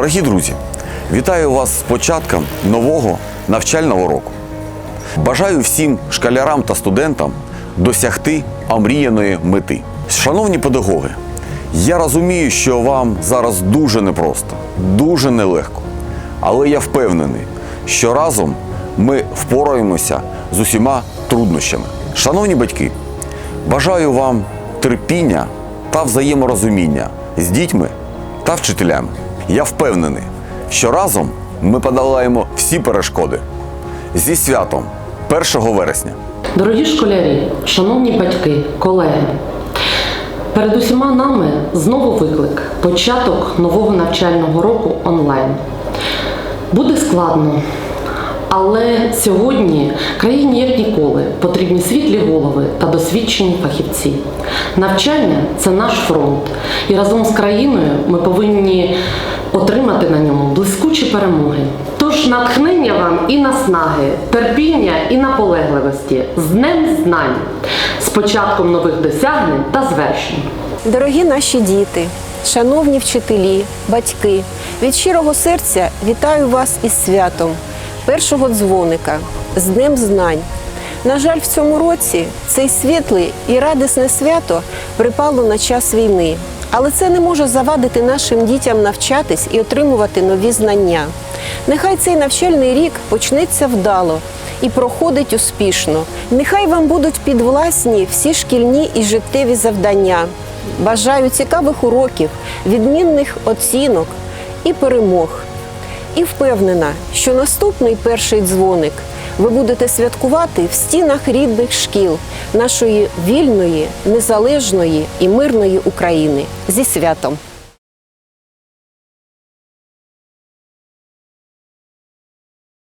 Дорогі друзі, вітаю вас з початком нового навчального року. Бажаю всім школярам та студентам досягти омріяної мети. Шановні педагоги, я розумію, що вам зараз дуже непросто, дуже нелегко. Але я впевнений, що разом ми впораємося з усіма труднощами. Шановні батьки, бажаю вам терпіння та взаєморозуміння з дітьми та вчителями. Я впевнений, що разом ми подолаємо всі перешкоди. Зі святом 1 вересня. Дорогі школярі, шановні батьки, колеги, перед усіма нами знову виклик початок нового навчального року онлайн. Буде складно, але сьогодні країні як ніколи потрібні світлі голови та досвідчені фахівці. Навчання це наш фронт, і разом з країною ми повинні отримати на ньому блискучі перемоги. Тож натхнення вам і наснаги, терпіння і наполегливості з Днем знань, з початком нових досягнень та звершень. Дорогі наші діти, шановні вчителі, батьки, від щирого серця вітаю вас із святом першого дзвоника з Днем Знань. На жаль, в цьому році цей світлий і радісне свято припало на час війни, але це не може завадити нашим дітям навчатись і отримувати нові знання. Нехай цей навчальний рік почнеться вдало і проходить успішно. Нехай вам будуть підвласні всі шкільні і життєві завдання. Бажаю цікавих уроків, відмінних оцінок і перемог. І впевнена, що наступний перший дзвоник ви будете святкувати в стінах рідних шкіл нашої вільної, незалежної і мирної України зі святом.